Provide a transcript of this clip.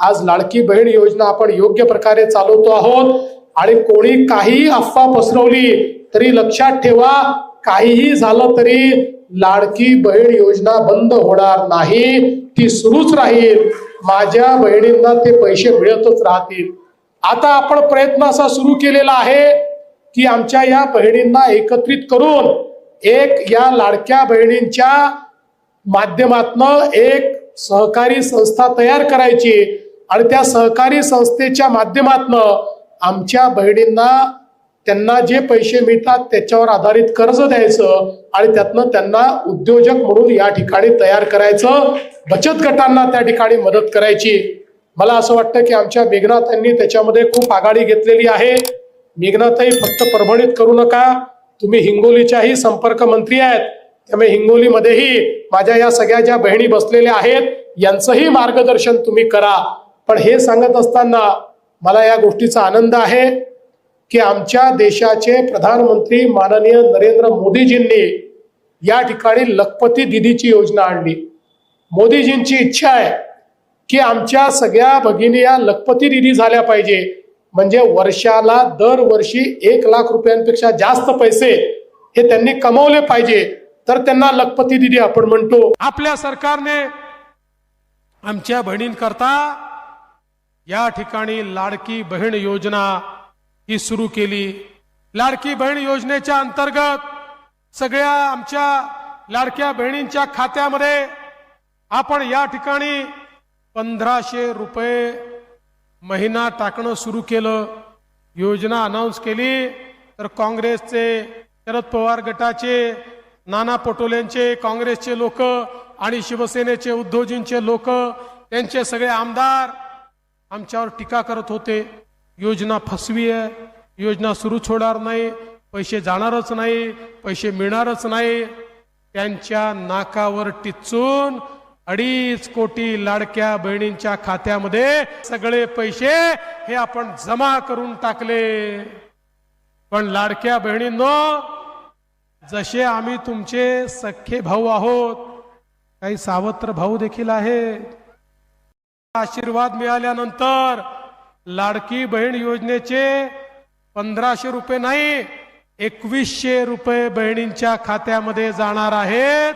आज लाडकी बहीण योजना आपण योग्य प्रकारे चालवतो आहोत. आणि कोणी काही अफवा पसरवली तरी लक्षात ठेवा काहीही झालं तरी लाडकी बहीण योजना बंद होणार नाही. ती सुरूच राहील. माझ्या बहिणींना ते पैसे मिळतच राहतील. आता आपण प्रयत्न असा सुरू केलेला आहे की आमच्या या बहिणींना एकत्रित करून एक या लाडक्या बहिणींच्या माध्यमातनं एक सहकारी संस्था तयार करायची आणि त्या सहकारी संस्थेच्या माध्यमातनं आमच्या बहिणींना त्यांना जे पैसे मिळतात त्याच्यावर आधारित कर्ज द्यायचं आणि त्यातनं त्यांना उद्योजक म्हणून या ठिकाणी तयार करायचं. बचत गटांना त्या ठिकाणी मदत करायची. मला असं वाटतं की आमच्या मेघनाथांनी त्याच्यामध्ये खूप आघाडी घेतलेली आहे. मेघनाथही फक्त परभणीत करू नका. तुम्ही हिंगोलीच्याही संपर्क मंत्री आहेत. त्यामुळे हिंगोलीमध्येही माझ्या या सगळ्या ज्या बहिणी बसलेल्या आहेत यांचंही मार्गदर्शन तुम्ही करा. पण हे सांगत असताना मला या गोष्टीचा आनंद आहे की आमच्या देशाचे प्रधानमंत्री माननीय नरेंद्र मोदीजींनी या ठिकाणी लखपती दिदीची योजना आणली. मोदीजींची इच्छा आहे की आमच्या सगळ्या भगिनी या लखपती दिदी झाल्या पाहिजे. म्हणजे वर्षाला दरवर्षी एक लाख रुपयांपेक्षा जास्त पैसे हे त्यांनी कमवले पाहिजे. तर त्यांना लखपती दिदी आपण म्हणतो. आपल्या सरकारने आमच्या बहिणींकरता या ठिकाणी लाडकी बहीण योजना ही सुरू केली. लाडकी बहीण योजनेच्या अंतर्गत सगळ्या आमच्या लाडक्या बहिणींच्या खात्यामध्ये आपण या ठिकाणी पंधराशे रुपये महिना टाकणं सुरू केलं. योजना अनाऊन्स केली. तर काँग्रेसचे शरद पवार गटाचे नाना पटोलेंचे काँग्रेसचे लोक आणि शिवसेनेचे उद्धवजींचे लोक त्यांचे सगळे आमदार आमच्यावर टीका करत होते. योजना फसवी आहे. योजना सुरू होणार नाही. पैसे जाणारच नाही. पैसे मिळणारच नाही. त्यांच्या नाकावर टिचून अडीच कोटी लाडक्या बहिणींच्या खात्यामध्ये सगळे पैसे हे आपण जमा करून टाकले. पण लाडक्या बहिणींनो जसे आम्ही तुमचे सख्खे भाऊ आहोत काही सावत्र भाऊ देखील आहेत. आशीर्वाद मिळाल्यानंतर लाडकी बहीण योजनेचे पंधराशे रुपये नाही एकवीसशे रुपये बहिणींच्या खात्यामध्ये जाणार आहेत.